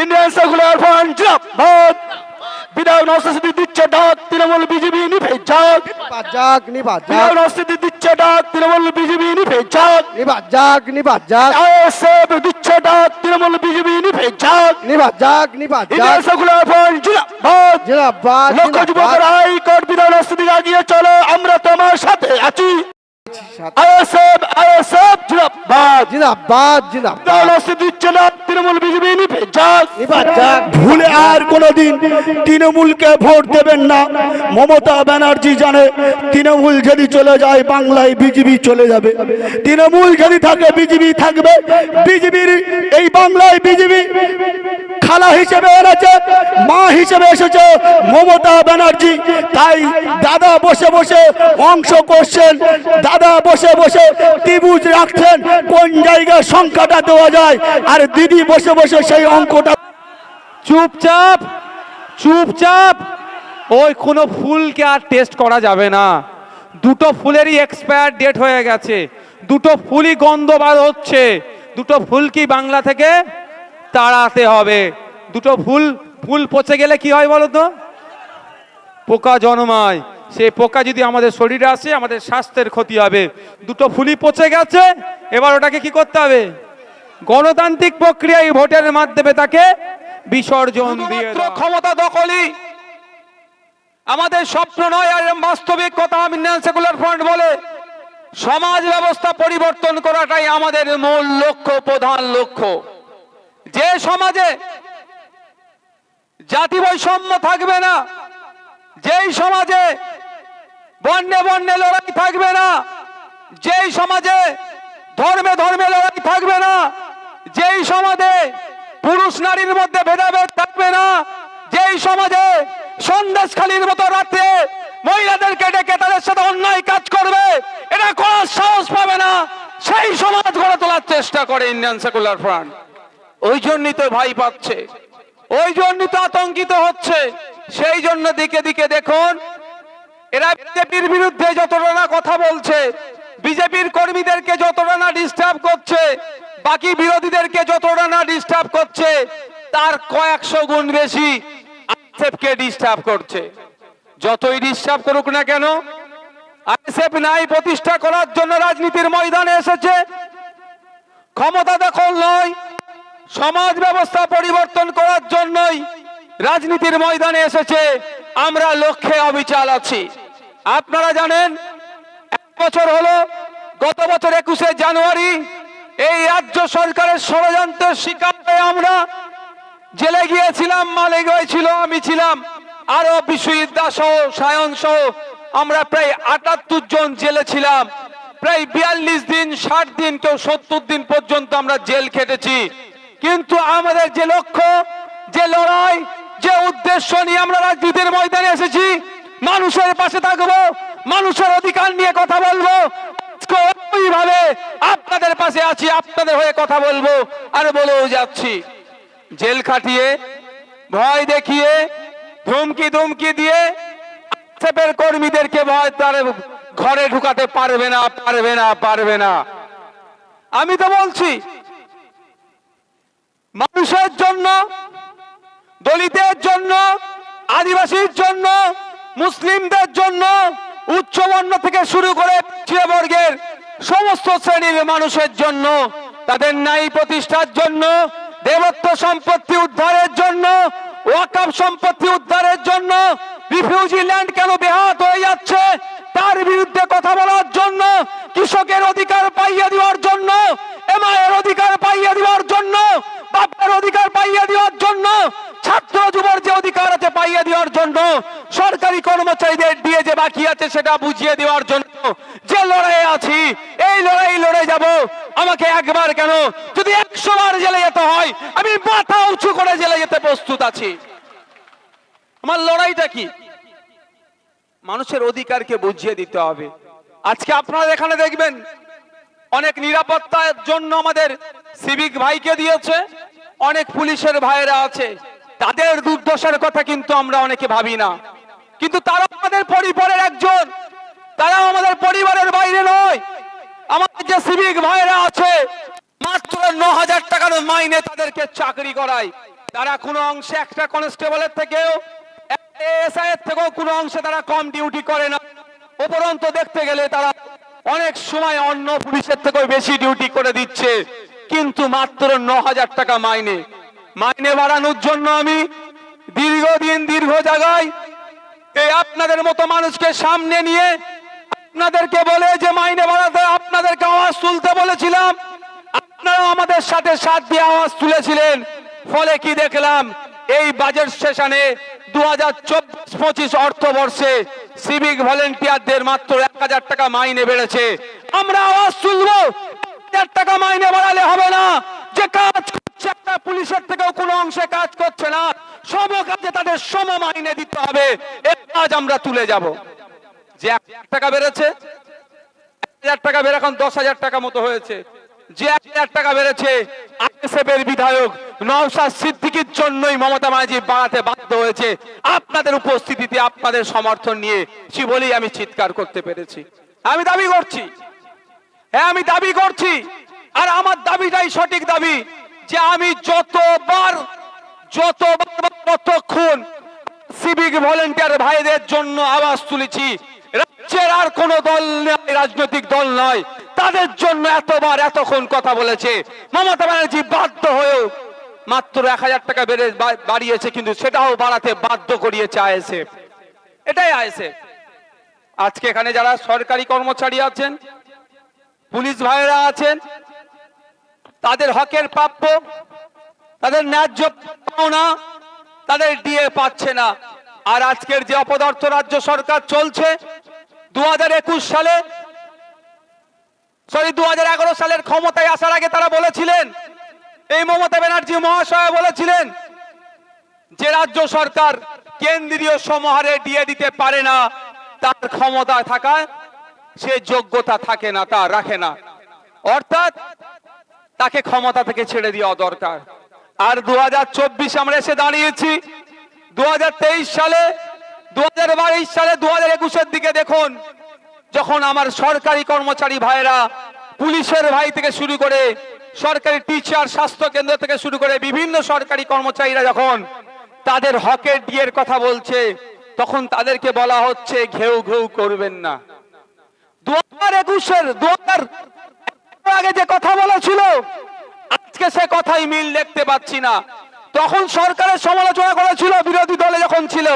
Indian secular front জিন্দাবাদ বিধায়ক নরসিদ্ধি দিচ্ছে ডাক তৃণমূল বিজেপি নিভে যাক নিপাত যাক নিপাত যাক বিধায়ক নরসিদ্ধি দিচ্ছে ডাক তৃণমূল বিজেপি নিভে যাক নিপাত যাক নিপাত যাক আইএসএফ দিচ্ছে ডাক তৃণমূল বিজেপি নিভে যাক নিপাত যাক ইন্ডিয়ান যাক সেকুলার ফ্রন্ট জিন্দাবাদ জিন্দাবাদ লক্ষ যুবকের হাইকোর্ট বিধায়ক নরসিদ্ধি আগিয়ে চলো আমরা তোমার সাথে আছি আইএসএফ আইএসএফ জিন্দাবাদ জিন্দাবাদ জিন্দাবাদ নরসিদ্ধি দিচ্ছে ডাক তৃণমূল যাক। ভুলে আর কোনোদিন তৃণমূলকে ভোট দেবেন না। মমতা ব্যানার্জি জানে তৃণমূল যদি চলে যায় বাংলায় বিজেপি চলে যাবে। তৃণমূল যদি থাকে বিজেপি থাকবে। বিজেপির এই বাংলায় বিজেপি খালা হিসেবে এনেছে মা হিসেবে এসেছে মমতা ব্যানার্জি। তাই দাদা বসে বসে অংশ করছেন দাদা বসে বসে ত্রিভুজ রাখছেন কোন জায়গায় সংখ্যাটা দেওয়া যায়? আর দিদি বসে বসে সেই অঙ্কটা চুপচাপ চুপচাপ। ওই কোনো ফুলকে আর টেস্ট করা যাবে না। দুটো ফুলেরই এক্সপায়ার ডেট হয়ে গেছে। দুটো ফুলই গন্ধ বার হচ্ছে। দুটো ফুল কি বাংলা থেকে তাড়াতে হবে? দুটো ফুল ফুল পচে গেলে কি হয় বলো তো? পোকা জন্মায়। সেই পোকা যদি আমাদের শরীরে আসে, আমাদের স্বাস্থ্যের ক্ষতি হবে। দুটো ফুলই পচে গেছে, এবার ওটাকে কি করতে হবে? গণতান্ত্রিক প্রক্রিয়ায় ভোটের মাধ্যমে তাকে বিসর্জন দিয়ে ক্ষমতা দখলই। আমাদের স্বপ্ন নয় আর বাস্তবিক কথা আমি সেকুলার ফ্রন্ট বলে। সমাজ ব্যবস্থা পরিবর্তন করাটাই আমাদের মূল লক্ষ্য প্রধান লক্ষ্য। যে সমাজে জাতি বৈষম্য থাকবে না যেই সমাজে বন্যে বন্যে লড়াই থাকবে না যেই সমাজে ধর্মে ধর্মে লড়াই থাকবে না যেই সমাজে পুরুষ নারীর মধ্যে ভেদাভেদ থাকবে না, যেই সমাজে সন্দেশখালীর মতো রাত্রে মহিলাদেরকে ডেকে তাদের সাথে অন্যায় কাজ করবে এটা করার সাহস পাবে না। সেই সমাজ গড়ে তোলার চেষ্টা করে ইন্ডিয়ান সেকুলার ফ্রন্ট। ওই জন্যই তো ভাই পাচ্ছে। ওই জন্যই তো আতঙ্কিত হচ্ছে। সেই জন্য দিকে দিকে দেখুন, এরা বিজেপির বিরুদ্ধে যতটা না কথা বলছে, বিজেপির কর্মীদেরকে যতটা না ডিস্টার্ব করছে বাকি বিরোধীদেরকে যতটা না ডিস্টার্ব করছে, তার কয়েকশো গুণ বেশি আইএসএফকে ডিস্টার্ব করছে। যতই ডিস্টার্ব করুক না কেন, আইএসএফ নাই প্রতিষ্ঠা করার জন্য রাজনীতির ময়দানে এসেছে। ক্ষমতা দখল নয়, সমাজ ব্যবস্থা পরিবর্তন করার জন্যই রাজনীতির ময়দানে এসেছে। আমরা লক্ষ্যে অবিচাল আছি। আপনারা জানেন, এক বছর হলো, গত বছর একুশে জানুয়ারি এই রাজ্য সরকারের ষড়যন্ত্রের শিকার হয়ে আমরা। জেলে গিয়েছিলাম, মালিক হয়েছিল, আমি ছিলাম। আরও বিশ্বজিৎ সহ, সায়ন সহ, আমরা প্রায় আটাত্তর জন জেলে ছিলাম। প্রায় বিয়াল্লিশ দিন, ষাট দিন, কেউ সত্তর দিন পর্যন্ত আমরা জেল খেটেছি। কিন্তু আমাদের যে লক্ষ্য, যে লড়াই, যে উদ্দেশ্য নিয়ে আমরা রাজনীতির ময়দানে এসেছি, মানুষের পাশে থাকব, মানুষের অধিকার নিয়ে কথা বলব ওইভাবে আপনাদের পাশে আছি, আপনাদের হয়ে কথা বলব, আর বলেও যাচ্ছি। জেল খাটিয়ে, ভয় দেখিয়ে, ধমকি ধমকি দিয়ে আইএসএফের কর্মীদেরকে ভয় তার ঘরে ঢুকাতে পারবে না পারবে না পারবে না। আমি তো বলছি, মানুষের জন্য, দলিতের জন্য, আদিবাসীর জন্য, মুসলিমদের জন্য উচ্চবর্ণ থেকে শুরু করে বর্গের সমস্ত শ্রেণির মানুষের জন্য, তাদের ন্যায় প্রতিষ্ঠার জন্য, দেবত্ব সম্পত্তি উদ্ধারের জন্য, ওয়াকাফ সম্পত্তি উদ্ধারের জন্য রিফিউজি ল্যান্ড কেন বেহাত হয়ে যাচ্ছে? তার বিরুদ্ধে কথা বলার জন্য কৃষকের অধিকার পাইয়ে দেওয়ার জন্য এমআইয়ের অধিকার পাইয়ে দেওয়ার জন্য বাপের অধিকার পাইয়ে দেওয়ার জন্য ছাত্র যুবর যে অধিকার আছে পাইয়ে দেওয়ার জন্য সরকারি কর্মচারীদের দিয়ে যে বাকি আছে সেটা বুঝিয়ে দেওয়ার জন্য যে লড়াই আছি, এই লড়াই লড়ে যাব। আমাকে একবার কেন, যদি একশো বার জেলে যেতে হয়, আমি মাথা উঁচু করে জেলে যেতে প্রস্তুত আছি। আমার লড়াইটা কি? মানুষের অধিকারকে বুঝিয়ে দিতে হবে। আজকে আপনারা এখানে দেখবেন, অনেক নিরাপত্তার জন্য আমাদের সিভিক ভাইকে দিয়েছে, অনেক পুলিশের ভাইয়েরা আছে। তাদের দুর্দশার কথা কিন্তু আমরা অনেকে ভাবি না। কিন্তু তারা আমাদের পরিবারের একজন। তারা আমাদের পরিবারের বাইরে নয়। আমাদের যে সিভিক ভাইয়েরা আছে, মাত্র ন হাজার টাকার মাইনে তাদেরকে চাকরি করায়। তারা কোনো অংশে একটা কনস্টেবলের থেকেও এসআই এর থেকেও কোনো অংশে তারা কম ডিউটি করে না। উপরন্ত দেখতে গেলে তারা অনেক সময় অন্য পুলিশের থেকেও বেশি ডিউটি করে দিচ্ছে। কিন্তু মাত্র ন হাজার টাকা মাইনে মাইনে বাড়ানোর জন্য আমি দীর্ঘদিন দীর্ঘ জায়গায় এই আপনাদের মতো মানুষকে সামনে নিয়ে আপনাদেরকে বলে যে মাইনে বাড়াতে আপনাদেরকে আওয়াজ তুলতে বলেছিলাম। আপনারা আমাদের সাথে সাথ দিয়ে আওয়াজ তুলেছিলেন। ফলে কি দেখলাম, এই বাজেট সেশনে দু হাজার চব্বিশ পঁচিশ অর্থবর্ষে সিভিক ভলেন্টিয়ারদের মাত্র এক হাজার টাকা মাইনে বেড়েছে। আমরা আওয়াজ তুলবো হাজার টাকা মাইনে বাড়ালে হবে না। যে কাজ একটা পুলিশের থেকেও কোনো অংশে কাজ করছে না। সব কাজে তাদের সম মাইনে দিতে হবে। এ কাজ আমরা তুলে যাব। যে এক টাকা বেড়েছে, এক হাজার টাকা বেড়ে এখন দশ হাজার টাকা মতো হয়েছে। যে এক হাজার টাকা বেড়েছে আইএসএফ এর বিধায়ক নওশাদ সিদ্দিকির জন্যই মমতা ব্যানার্জি বাড়াতে বাধ্য হয়েছে। আপনাদের উপস্থিতিতে আপনাদের সমর্থন নিয়ে সে বলেই আমি চিৎকার করতে পেরেছি। আমি দাবি করছি। হ্যাঁ আমি দাবি করছি। আর আমার দাবিটাই সঠিক দাবি। যে আমি যতবার যতবার, ততক্ষণ সিভিক ভলেন্টিয়ার ভাইদের জন্য আওয়াজ তুলেছি। রাজ্যের আর কোন দল নেই, রাজনৈতিক দল নয়। তাদের জন্য এতবার, এতক্ষণ কথা বলেছে। মমতা ব্যানার্জি বাধ্য হয়েও মাত্র এক হাজার টাকা বেড়ে বাড়িয়েছে, কিন্তু সেটাও বাড়াতে বাধ্য করিয়েছে আইএসএফ। এটাই আইএসএফ। আজকে এখানে যারা সরকারি কর্মচারী আছেন, পুলিশ ভাইরা আছেন তাদের হকের প্রাপ্য, তাদের ন্যায্য পাওনা তাদের দিয়ে পাচ্ছে না। আর আজকের যে অপদার্থ রাজ্য সরকার চলছে দু সালে সরি দু সালের ক্ষমতায় আসার আগে তারা বলেছিলেন, এই মমতা ব্যানার্জি মহাশয় বলেছিলেন যে রাজ্য সরকার কেন্দ্রীয় সমাহারে দিয়ে দিতে পারে না, তার ক্ষমতা থাকায় সে যোগ্যতা থাকে না, তা রাখে না। অর্থাৎ তাকে ক্ষমতা থেকে ছেড়ে দেওয়া দরকার। আর দু আমরা এসে দাঁড়িয়েছি। দুহাজার তেইশ সালে বাইশ সালে দু হাজার দিকে দেখুন, যখন আমার সরকারি কর্মচারী ভাইরা পুলিশের ভাই থেকে শুরু করে সরকারি টিচার স্বাস্থ্য কেন্দ্র থেকে শুরু করে বিভিন্ন সরকারি কর্মচারীরা যখন তাদের হকের ডিয়ের কথা বলছে, তখন তাদেরকে বলা হচ্ছে, ঘেউ ঘেউ করবেন না। দু হাজার একুশের দু হাজার আগে যে কথা বলেছিল, আজকে সে কথাই মিল দেখতে পাচ্ছি না। তখন সরকারের সমালোচনা করেছিল, বিরোধী দলে যখন ছিল।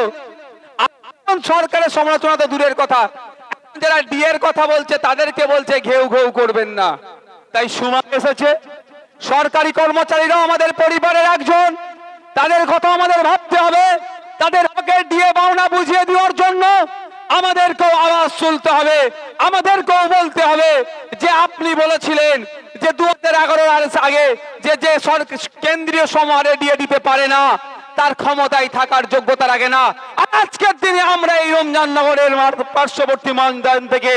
সরকারের সমালোচনা তো দূরের কথা। যারা ডিএর কথা বলছে, তাদেরকে বলছে ঘেউ ঘেউ করবেন না। তাই সময় এসেছে। সরকারি কর্মচারীরাও আমাদের পরিবারের একজন। তাদের কথা আমাদের ভাবতে হবে। তাদের হকের দিয়ে পাওনা বুঝিয়ে দেওয়ার জন্য আমাদেরকেও আওয়াজ তুলতে হবে, আমাদেরকেও বলতে হবে যে আপনি বলেছিলেন যে দু হাজার এগারো আগে যে যে কেন্দ্রীয় সমারে দিয়ে দিতে পারে না, তার ক্ষমতায় থাকার যোগ্যতা রাখে না। আজকের দিনে আমরা এই রমজান নগরের পার্শ্ববর্তী ময়দান থেকে,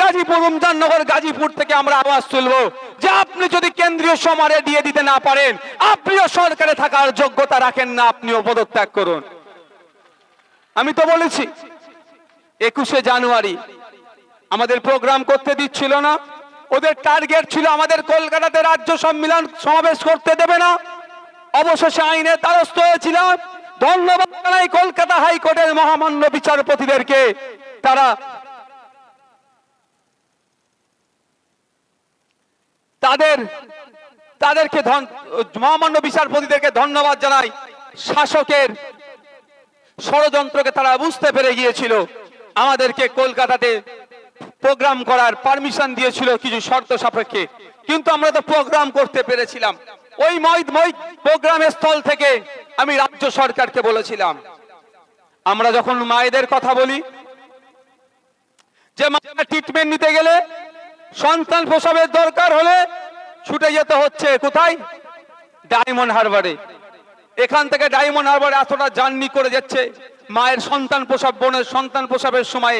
গাজীপুর রমজান নগর গাজীপুর থেকে আমরা আওয়াজ তুলবো যে আপনি যদি কেন্দ্রীয় সমারে দিয়ে দিতে না পারেন, আপনিও সরকারে থাকার যোগ্যতা রাখেন না, আপনিও পদত্যাগ করুন। আমি তো বলেছি একুশে জানুয়ারি। আমাদের প্রোগ্রাম করতে দিচ্ছিল না। ওদের টার্গেট ছিল আমাদের কলকাতাতে রাজ্য সম্মেলন সমাবেশ করতে দেবে না। অবশেষে আইনের দ্বারস্থ হয়েছিলাম। ধন্যবাদ জানাই কলকাতা হাইকোর্টের মহামান্য বিচারপতিদেরকে। তারা তাদের, তাদেরকে মহামান্য বিচারপতিদেরকে ধন্যবাদ জানাই। শাসকের ষড়যন্ত্রকে তারা বুঝতে পেরে গিয়েছিল। আমাদেরকে কলকাতাতে প্রোগ্রাম করার পারমিশন দিয়েছিল কিছু শর্ত সাপেক্ষে। কিন্তু আমরা তো প্রোগ্রাম করতে পেরেছিলাম। ওই প্রোগ্রামের স্থল থেকে আমি রাজ্য সরকারকে বলেছিলাম। আমরা যখন মায়েদের কথা বলি, যে মায়েরা ট্রিটমেন্ট নিতে গেলে সন্তান প্রসবের দরকার হলে ছুটে যেতে হচ্ছে। কোথায়? ডায়মন্ড হারবারে। এখান থেকে ডায়মন্ড হারবারে এতটা জার্নি করে যাচ্ছে। মায়ের সন্তান প্রসব, বোনের সন্তান প্রসবের সময়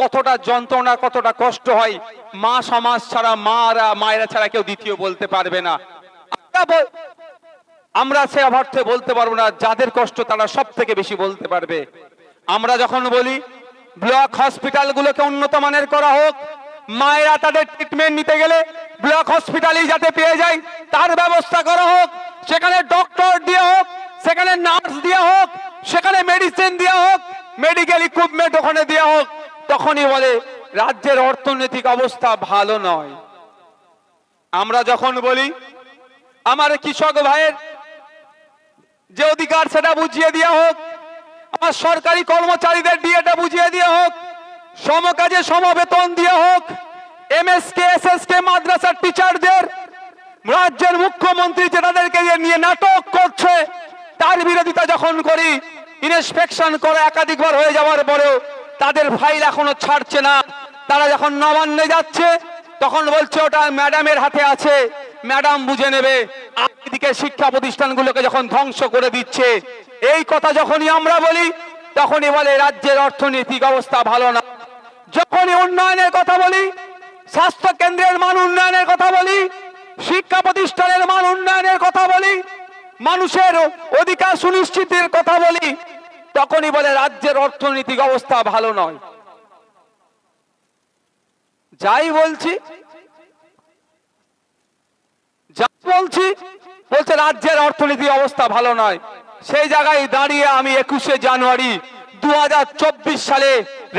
কতটা যন্ত্রণা, কতটা কষ্ট হয়, মা সমাজ ছাড়া, মারা, মায়েরা ছাড়া কেউ দ্বিতীয় বলতে পারবে না। আমরা সে অর্থে বলতে পারব না, যাদের কষ্ট তারা সব থেকে বেশি বলতে পারবে। আমরা যখন বলি, ব্লক হসপিটালগুলোকে উন্নত মানের করা হোক, মায়েরা তাদের ট্রিটমেন্ট নিতে গেলে ব্লক হসপিটালই যাতে পেয়ে যায়, তার ব্যবস্থা করা হোক, সেখানে ডক্টর দিয়ে হোক, সেখানে নার্স দিয়ে হোক সেখানে মেডিসিন দেওয়া হোক মেডিকেল ইকুইপমেন্ট ওখানে দেওয়া হোক, তখনই বলে, রাজ্যের অর্থনৈতিক অবস্থা ভালো নয়। আমরা যখন বলি, আমার কৃষক ভাইয়ের যে অধিকার সেটা বুঝিয়ে দেওয়া হোক, আমার সরকারি কর্মচারীদের ডিএটা বুঝিয়ে দেওয়া হোক, সমকাজে সমবেতন দেওয়া হোক এমএসকে এসএসকে মাদ্রাসার টিচারদের রাজ্যের মুখ্যমন্ত্রী যে তাদেরকে দিয়ে নিয়ে নাটক করছে, তার বিরোধিতা যখন করি ইন্সপেকশন করে একাধিকবার হয়ে যাওয়ার পরেও তাদের ফাইল এখনও ছাড়ছে না। তারা যখন নবান্নে যাচ্ছে, তখন বলছে ওটা ম্যাডামের হাতে আছে, ম্যাডাম বুঝে নেবে। এদিকে শিক্ষা প্রতিষ্ঠানগুলোকে যখন ধ্বংস করে দিচ্ছে, এই কথা যখনই আমরা বলি, তখনই বলে রাজ্যের অর্থনৈতিক অবস্থা ভালো না। যখনই উন্নয়নের কথা বলি, স্বাস্থ্য কেন্দ্রের মান উন্নয়নের কথা বলি, শিক্ষা প্রতিষ্ঠানের মান উন্নয়নের কথা বলি, মানুষের অধিকার সুনিশ্চিতের কথা বলি তখনই বলে, রাজ্যের অর্থনৈতিক অবস্থা ভালো নয়। যাই বলছি বলছি, বলছে, রাজ্যের অর্থনীতি অবস্থা ভালো নয়। সেই জায়গায় দাঁড়িয়ে আমি একুশে জানুয়ারি দু সালে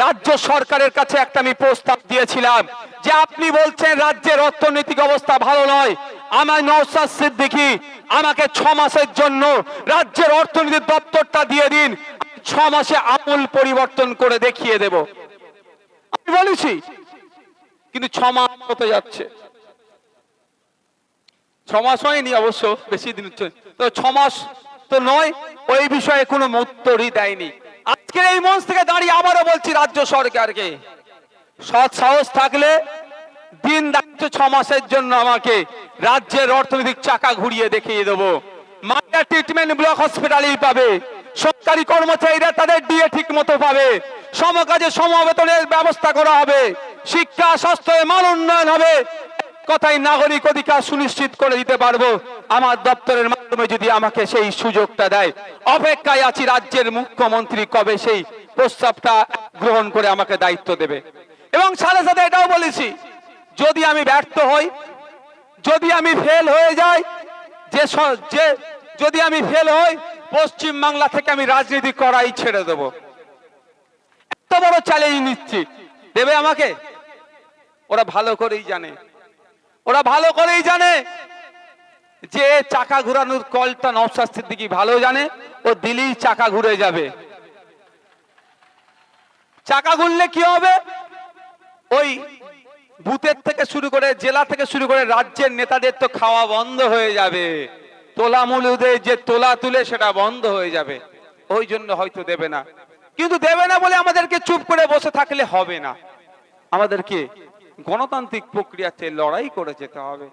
রাজ্য সরকারের কাছে একটা আমি প্রস্তাব দিয়েছিলাম যে, আপনি বলছেন রাজ্যের অর্থনৈতিক অবস্থা ভালো নয়। আমার নৌসাদ সিদ্দিকি আমাকে ছ মাসের জন্য রাজ্যের অর্থনীতি দপ্তরটা দিয়ে দিন। ছ মাসে আমূল পরিবর্তন করে দেখিয়ে দেব। আমি বলেছি, কিন্তু ছ মাস হতে যাচ্ছে। ছ মাস হয়নি অবশ্য, বেশি দিন তো ছ মাস তো নয়, ওই বিষয়ে কোনো উত্তরই দেয়নি। আজকের এই মঞ্চ থেকে দাঁড়িয়ে আবারও বলছি রাজ্য সরকারকে, সৎ সাহস থাকলে দিন দায়িত্ব ছ মাসের জন্য আমাকে রাজ্যের অর্থনৈতিক চাকা ঘুরিয়ে দেখিয়ে দেবো। মাইনা ট্রিটমেন্ট ব্লক হসপিটালেই পাবে। সরকারি কর্মচারীরা তাদের ডিএ ঠিক মতো পাবে সমকাজে সমবেতনের ব্যবস্থা করা হবে। শিক্ষা স্বাস্থ্যের মান উন্নয়ন হবে। কথাই নাগরিক অধিকার সুনিশ্চিত করে দিতে পারব। আমার দপ্তরের মাধ্যমে যদি আমাকে সেই সুযোগটা দেয়। অপেক্ষায় আছি রাজ্যের মুখ্যমন্ত্রী কবে সেই প্রস্তাবটা গ্রহণ করে আমাকে দায়িত্ব দেবে। এবং সাথে সাথে এটাও বলেছি, যদি আমি ব্যর্থ হই, যদি আমি ফেল হয়ে যাই, যে যদি আমি ফেল হই পশ্চিম বাংলা থেকে আমি রাজনীতি করাই ছেড়ে দেব। এত বড় চ্যালেঞ্জ নিচ্ছি। দেবে আমাকে? ওরা ভালো করেই জানে। ওরা ভালো করেই জানে যে চাকা ঘুরানোর কলটা নবশাস্ত্রীর দিকে ভালো জানে, ও দিলেই চাকা ঘুরে যাবে। চাকা ঘুরলে কি হবে? ওই বুথের থেকে শুরু করে জেলা থেকে শুরু করে রাজ্যের নেতাদের তো খাওয়া বন্ধ হয়ে যাবে। তোলা মুলুদের যে তোলা তুলে সেটা বন্ধ হয়ে যাবে। ওই জন্য হয়তো দেবে না। কিন্তু দেবে না বলে আমাদেরকে চুপ করে বসে থাকলে হবে না। আমাদেরকে গণতান্ত্রিক প্রক্রিয়াতে লড়াই করে যেতে হবে।